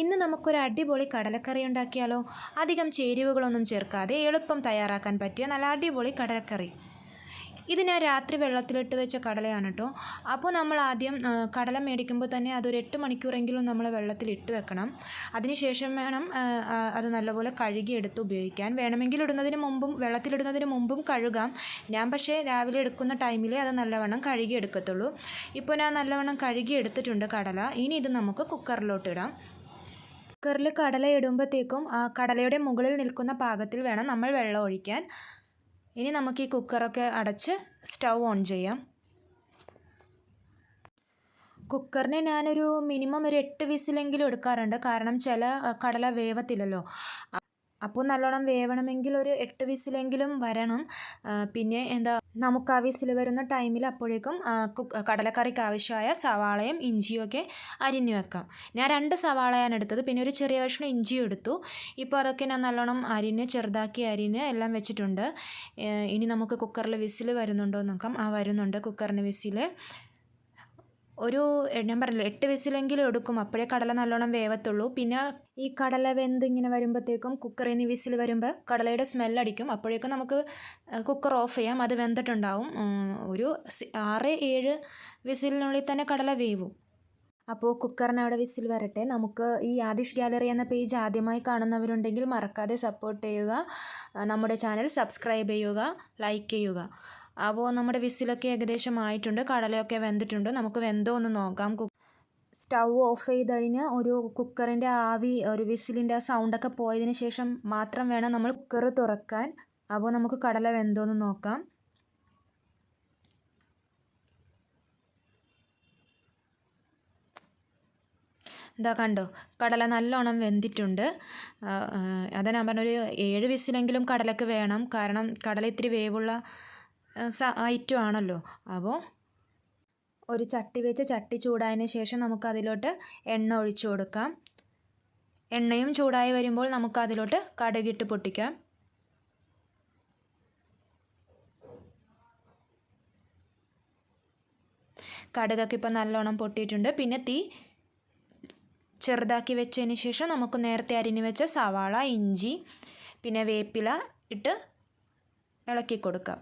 ഇന്ന് നമുക്കൊരു അടിപൊളി കടലക്കറി ഉണ്ടാക്കിയാലോ? അധികം ചേരുവകളൊന്നും ചേർക്കാതെ എളുപ്പം തയ്യാറാക്കാൻ പറ്റിയ നല്ല അടിപൊളി കടലക്കറി. ഇത് ഞാൻ രാത്രി വെള്ളത്തിലിട്ട് വെച്ച കടലയാണ് കേട്ടോ. അപ്പോൾ നമ്മൾ ആദ്യം കടല മേടിക്കുമ്പോൾ തന്നെ അതൊരു എട്ട് മണിക്കൂറെങ്കിലും നമ്മൾ വെള്ളത്തിലിട്ട് വെക്കണം. അതിനുശേഷം വേണം അത് നല്ലപോലെ കഴുകിയെടുത്ത് ഉപയോഗിക്കാൻ. വേണമെങ്കിൽ ഇടുന്നതിന് മുമ്പും വെള്ളത്തിലിടുന്നതിന് മുമ്പും കഴുകാം. ഞാൻ പക്ഷേ രാവിലെ എടുക്കുന്ന ടൈമിലേ അത് നല്ലവണ്ണം കഴുകിയെടുക്കത്തുള്ളൂ. ഇപ്പോൾ ഞാൻ നല്ലവണ്ണം കഴുകിയെടുത്തിട്ടുണ്ട് കടല. ഇനി ഇത് നമുക്ക് കുക്കറിലോട്ട് ഇടാം. കുക്കറിൽ കടല ഇടുമ്പോഴത്തേക്കും ആ കടലയുടെ മുകളിൽ നിൽക്കുന്ന പാകത്തിൽ വേണം നമ്മൾ വെള്ളം ഒഴിക്കാൻ. ഇനി നമുക്ക് ഈ കുക്കറൊക്കെ അടച്ച് സ്റ്റൗ ഓൺ ചെയ്യാം. കുക്കറിന് ഞാനൊരു മിനിമം ഒരു എട്ട് വിസിലെങ്കിലും എടുക്കാറുണ്ട്. കാരണം ചില കടല വേവത്തില്ലല്ലോ. അപ്പോൾ നല്ലോണം വേവണമെങ്കിൽ ഒരു എട്ട് വിസിലെങ്കിലും വരണം. പിന്നെ എന്താ നമുക്ക് ആ വിസിൽ വരുന്ന ടൈമിൽ അപ്പോഴേക്കും കടലക്കറിക്ക് ആവശ്യമായ സവാളയും ഇഞ്ചിയും ഒക്കെ അരിഞ്ഞു വെക്കാം. ഞാൻ രണ്ട് സവാളയാണ് എടുത്തത്. പിന്നെ ഒരു ചെറിയ കഷ്ണം ഇഞ്ചിയും എടുത്തു. ഇപ്പോൾ അതൊക്കെ ഞാൻ നല്ലോണം അരിഞ്ഞ് ചെറുതാക്കി അരിഞ്ഞ് എല്ലാം വെച്ചിട്ടുണ്ട്. ഇനി നമുക്ക് കുക്കറിൽ വിസിൽ വരുന്നുണ്ടോ നോക്കാം. ആ വരുന്നുണ്ട് കുക്കറിന് വിസിൽ ഒരു ഞാൻ പറഞ്ഞില്ല എട്ട് വിസിലെങ്കിലും എടുക്കും. അപ്പോഴേ കടല നല്ലോണം വേവത്തുള്ളൂ. പിന്നെ ഈ കടല വെന്ത് ഇങ്ങനെ വരുമ്പോഴത്തേക്കും കുക്കറിൽ നിന്ന് വിസിൽ വരുമ്പോൾ കടലയുടെ സ്മെല്ലടിക്കും അപ്പോഴേക്കും നമുക്ക് കുക്കർ ഓഫ് ചെയ്യാം. അത് വെന്തിട്ടുണ്ടാവും. ഒരു ആറ് ഏഴ് വിസിലിനുള്ളിൽ തന്നെ കടല വേവും. അപ്പോൾ കുക്കറിന് അവിടെ വിസിൽ വരട്ടെ. നമുക്ക് ഈ ആദിഷ് ഗാലറി എന്ന പേജ് ആദ്യമായി കാണുന്നവരുണ്ടെങ്കിൽ മറക്കാതെ സപ്പോർട്ട് ചെയ്യുക. നമ്മുടെ ചാനൽ സബ്സ്ക്രൈബ് ചെയ്യുക ലൈക്ക് ചെയ്യുക. അപ്പോൾ നമ്മുടെ വിസിലൊക്കെ ഏകദേശം ആയിട്ടുണ്ട്. കടലയൊക്കെ വെന്തിട്ടുണ്ട്. നമുക്ക് വെന്തോ ഒന്ന് നോക്കാം. സ്റ്റൗ ഓഫ് ചെയ്ത് കഴിഞ്ഞ് ഒരു കുക്കറിന്റെ ആവി ഒരു വിസിലിന്റെ ആ സൗണ്ടൊക്കെ പോയതിന് ശേഷം മാത്രം വേണം നമ്മൾ കുക്കർ തുറക്കാൻ. അപ്പോൾ നമുക്ക് കടല വെന്തോ എന്ന് നോക്കാം. ഇതാ കണ്ടോ? കടല നല്ലോണം വെന്തിട്ടുണ്ട്. അതാ ഞാൻ പറഞ്ഞൊരു ഏഴ് വിസിലെങ്കിലും കടലക്ക് വേണം. കാരണം കടല ഇത്തിരി വേവുള്ള ഐറ്റം ആണല്ലോ. അപ്പോൾ ഒരു ചട്ടി വെച്ച് ചട്ടി ചൂടായതിന് ശേഷം നമുക്കതിലോട്ട് എണ്ണ ഒഴിച്ചു കൊടുക്കാം. എണ്ണയും ചൂടായി വരുമ്പോൾ നമുക്കതിലോട്ട് കടുകിട്ട് പൊട്ടിക്കാം. കടുകൊക്കെ ഇപ്പം നല്ലോണം പൊട്ടിയിട്ടുണ്ട്. പിന്നെ തീ ചെറുതാക്കി വെച്ചതിന് ശേഷം നമുക്ക് നേരത്തെ അരിഞ്ഞ് വെച്ച സവാള ഇഞ്ചി പിന്നെ വേപ്പില ഇട്ട് ഇളക്കി കൊടുക്കാം.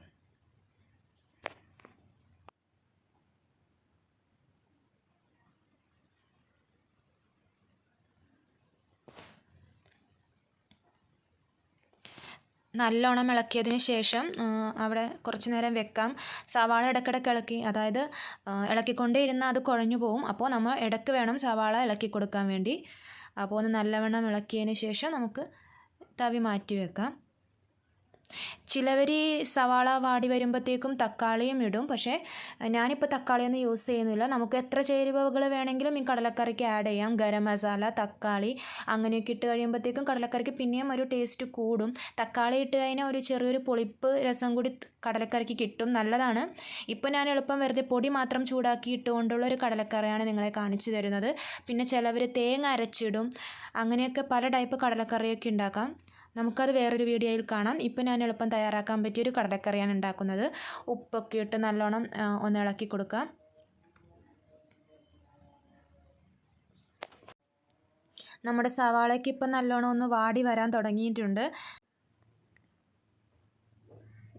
നല്ലോണം ഇളക്കിയതിന് ശേഷം അവിടെ കുറച്ച് നേരം വെക്കാം. സവാള ഇടയ്ക്കിടയ്ക്ക് ഇളക്കി അതായത് ഇളക്കിക്കൊണ്ടേ ഇരുന്നാൽ അത് കുഴഞ്ഞു പോകും അപ്പോൾ നമ്മൾ ഇടയ്ക്ക് വേണം സവാള ഇളക്കി കൊടുക്കാൻ വേണ്ടി. അപ്പോൾ ഒന്ന് നല്ലവണ്ണം ഇളക്കിയതിന് ശേഷം നമുക്ക് തവി മാറ്റി വെക്കാം. ചിലവർ സവാള വാടി വരുമ്പോഴത്തേക്കും തക്കാളിയും ഇടും. പക്ഷേ ഞാനിപ്പോൾ തക്കാളിയൊന്നും യൂസ് ചെയ്യുന്നില്ല. നമുക്ക് എത്ര ചേരുവകൾ വേണമെങ്കിലും ഈ കടലക്കറിക്ക് ആഡ് ചെയ്യാം. ഗരം മസാല തക്കാളി അങ്ങനെയൊക്കെ ഇട്ട് കഴിയുമ്പോഴത്തേക്കും കടലക്കറിക്ക് പിന്നെയും ഒരു ടേസ്റ്റ് കൂടും. തക്കാളി ഇട്ട് കഴിഞ്ഞാൽ ഒരു ചെറിയൊരു പൊളിപ്പ് രസം കൂടി കടലക്കറിക്ക് കിട്ടും. നല്ലതാണ്. ഇപ്പോൾ ഞാൻ എളുപ്പം വെറുതെ പൊടി മാത്രം ചൂടാക്കി ഇട്ടുകൊണ്ടുള്ള ഒരു കടലക്കറിയാണ് നിങ്ങളെ കാണിച്ചു തരുന്നത്. പിന്നെ ചിലവർ തേങ്ങ അരച്ചിടും. അങ്ങനെയൊക്കെ പല ടൈപ്പ് കടലക്കറിയൊക്കെ ഉണ്ടാക്കാം. നമുക്കത് വേറൊരു വീഡിയോയിൽ കാണാം. ഇപ്പോൾ ഞാൻ എളുപ്പം തയ്യാറാക്കാൻ പറ്റിയൊരു കടലക്കറിയാണ് ഉണ്ടാക്കുന്നത്. ഉപ്പൊക്കെ ഇട്ട് നല്ലോണം ഒന്ന് ഇളക്കി കൊടുക്കാം. നമ്മുടെ സവാളയ്ക്ക് ഇപ്പം നല്ലോണം ഒന്ന് വാടി വരാൻ തുടങ്ങിയിട്ടുണ്ട്.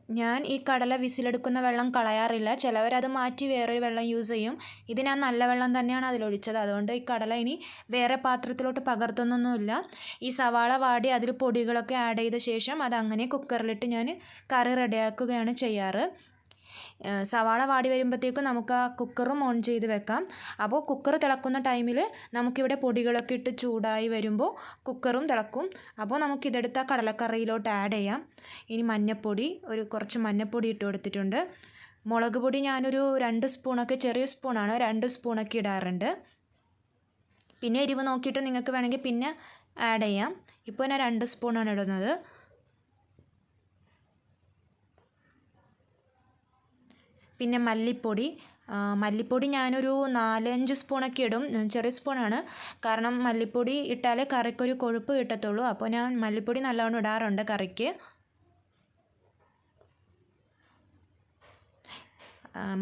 ഞാൻ ഈ കടല വിസിലെടുക്കുന്ന വെള്ളം കളയാറില്ല. ചിലവരത് മാറ്റി വേറൊരു വെള്ളം യൂസ് ചെയ്യും. ഇത് ഞാൻ നല്ല വെള്ളം തന്നെയാണ് അതിലൊഴിച്ചത്. അതുകൊണ്ട് ഈ കടല ഇനി വേറെ പാത്രത്തിലോട്ട് പകർത്തുന്നൊന്നുമില്ല. ഈ സവാള വാടി അതിൽ പൊടികളൊക്കെ ആഡ് ചെയ്ത ശേഷം അത് അങ്ങനെ കുക്കറിലിട്ട് ഞാൻ കറി റെഡിയാക്കുകയാണ് ചെയ്യാറ്. സവാള വാടി വരുമ്പോഴത്തേക്കും നമുക്ക് ആ കുക്കറും ഓൺ ചെയ്ത് വെക്കാം. അപ്പോൾ കുക്കർ തിളക്കുന്ന ടൈമിൽ നമുക്കിവിടെ പൊടികളൊക്കെ ഇട്ട് ചൂടായി വരുമ്പോൾ കുക്കറും തിളക്കും. അപ്പോൾ നമുക്കിതെടുത്ത് ആ കടലക്കറിയിലോട്ട് ആഡ് ചെയ്യാം. ഇനി മഞ്ഞൾപ്പൊടി ഒരു കുറച്ച് മഞ്ഞൾപ്പൊടി ഇട്ട് കൊടുത്തിട്ടുണ്ട്. മുളക് പൊടി ഞാനൊരു രണ്ട് സ്പൂണൊക്കെ ചെറിയ സ്പൂണാണ് രണ്ട് സ്പൂണൊക്കെ ഇടാറുണ്ട്. പിന്നെ എരിവ് നോക്കിയിട്ട് നിങ്ങൾക്ക് വേണമെങ്കിൽ പിന്നെ ആഡ് ചെയ്യാം. ഇപ്പോൾ ഞാൻ രണ്ട് സ്പൂണാണ് ഇടുന്നത്. പിന്നെ മല്ലിപ്പൊടി. മല്ലിപ്പൊടി ഞാനൊരു നാലഞ്ച് സ്പൂണൊക്കെ ഇടും. ചെറിയ സ്പൂണാണ്. കാരണം മല്ലിപ്പൊടി ഇട്ടാലേ കറിക്കൊരു കൊഴുപ്പ് കിട്ടത്തുള്ളൂ. അപ്പോൾ ഞാൻ മല്ലിപ്പൊടി നല്ലവണ്ണം ഇടാറുണ്ട് കറിക്ക്.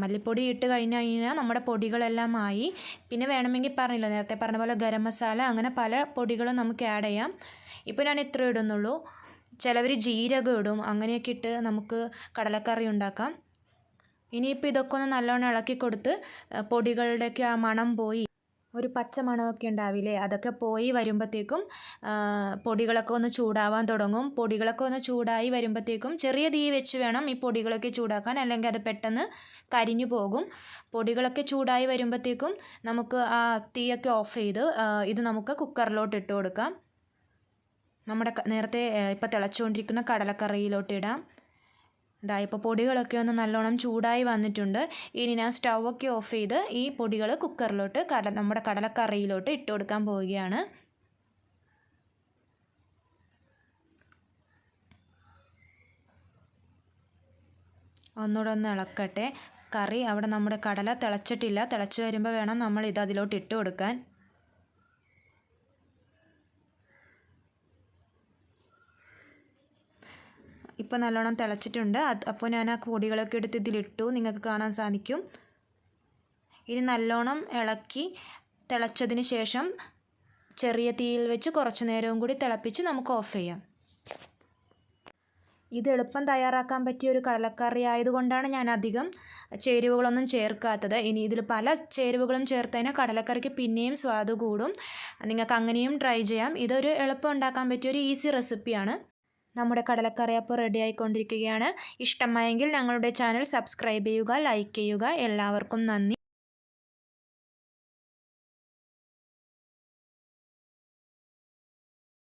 മല്ലിപ്പൊടി ഇട്ട് കഴിഞ്ഞ് കഴിഞ്ഞാൽ നമ്മുടെ പൊടികളെല്ലാം ആയി. പിന്നെ വേണമെങ്കിൽ പറഞ്ഞില്ല നേരത്തെ പറഞ്ഞ പോലെ ഗരം മസാല അങ്ങനെ പല പൊടികളും നമുക്ക് ആഡ് ചെയ്യാം. ഇപ്പോൾ ഞാൻ ഇത്ര ഇടുന്നുള്ളൂ. ചിലവർ ജീരകം ഇടും. അങ്ങനെയൊക്കെ ഇട്ട് നമുക്ക് കടലക്കറി ഉണ്ടാക്കാം. ഇനിയിപ്പോൾ ഇതൊക്കെ ഒന്ന് നല്ലോണം ഇളക്കി കൊടുത്ത് പൊടികളുടെയൊക്കെ ആ മണം പോയി ഒരു പച്ച മണമൊക്കെ ഉണ്ടാവില്ലേ? അതൊക്കെ പോയി വരുമ്പോഴത്തേക്കും പൊടികളൊക്കെ ഒന്ന് ചൂടാവാൻ തുടങ്ങും. പൊടികളൊക്കെ ഒന്ന് ചൂടായി വരുമ്പോഴത്തേക്കും ചെറിയ തീ വെച്ച് വേണം ഈ പൊടികളൊക്കെ ചൂടാക്കാൻ അല്ലെങ്കിൽ അത് പെട്ടെന്ന് കരിഞ്ഞു പോകും. പൊടികളൊക്കെ ചൂടായി വരുമ്പോഴത്തേക്കും നമുക്ക് ആ തീയൊക്കെ ഓഫ് ചെയ്ത് ഇത് നമുക്ക് കുക്കറിലോട്ട് ഇട്ട് കൊടുക്കാം. നമ്മുടെ നേരത്തെ ഇപ്പോൾ തിളച്ചുകൊണ്ടിരിക്കുന്ന കടലക്കറിയിലോട്ട് ഇടാം. ഇതാ ഇപ്പോൾ പൊടികളൊക്കെ ഒന്ന് നല്ലോണം ചൂടായി വന്നിട്ടുണ്ട്. ഇനി ഞാൻ സ്റ്റൗവൊക്കെ ഓഫ് ചെയ്ത് ഈ പൊടികൾ കുക്കറിലോട്ട് കട നമ്മുടെ കടലക്കറിയിലോട്ട് ഇട്ട് കൊടുക്കാൻ പോവുകയാണ്. ഒന്നുകൂടെ ഒന്ന് ഇളക്കട്ടെ. കറി അവിടെ നമ്മുടെ കടല തിളച്ചിട്ടില്ല. തിളച്ച് വരുമ്പോൾ വേണം നമ്മൾ ഇത് അതിലോട്ട് ഇട്ട് കൊടുക്കാൻ. ഇപ്പോൾ നല്ലോണം തിളച്ചിട്ടുണ്ട്. അപ്പോൾ ഞാൻ ആ പൊടികളൊക്കെ എടുത്ത് ഇതിലിട്ടു. നിങ്ങൾക്ക് കാണാൻ സാധിക്കും. ഇനി നല്ലോണം ഇളക്കി തിളച്ചതിന് ശേഷം ചെറിയ തീയിൽ വെച്ച് കുറച്ച് നേരവും കൂടി തിളപ്പിച്ച് നമുക്ക് ഓഫ് ചെയ്യാം. ഇത് എളുപ്പം തയ്യാറാക്കാൻ പറ്റിയ ഒരു കടലക്കറി ആയതുകൊണ്ടാണ് ഞാൻ അധികം ചേരുവകളൊന്നും ചേർക്കാത്തത്. ഇനി ഇതിൽ പല ചേരുവകളും ചേർത്തതിനാൽ കടലക്കറിക്ക് പിന്നെയും സ്വാദ് കൂടും. നിങ്ങൾക്ക് അങ്ങനെയും ട്രൈ ചെയ്യാം. ഇതൊരു എളുപ്പം ഉണ്ടാക്കാൻ പറ്റിയ ഒരു ഈസി റെസിപ്പിയാണ്. നമ്മുടെ കടലക്കറി അപ്പോൾ റെഡി ആയിക്കൊണ്ടിരിക്കുകയാണ്. ഇഷ്ടമായെങ്കിൽ ഞങ്ങളുടെ ചാനൽ സബ്സ്ക്രൈബ് ചെയ്യുക ലൈക്ക് ചെയ്യുക. എല്ലാവർക്കും നന്ദി.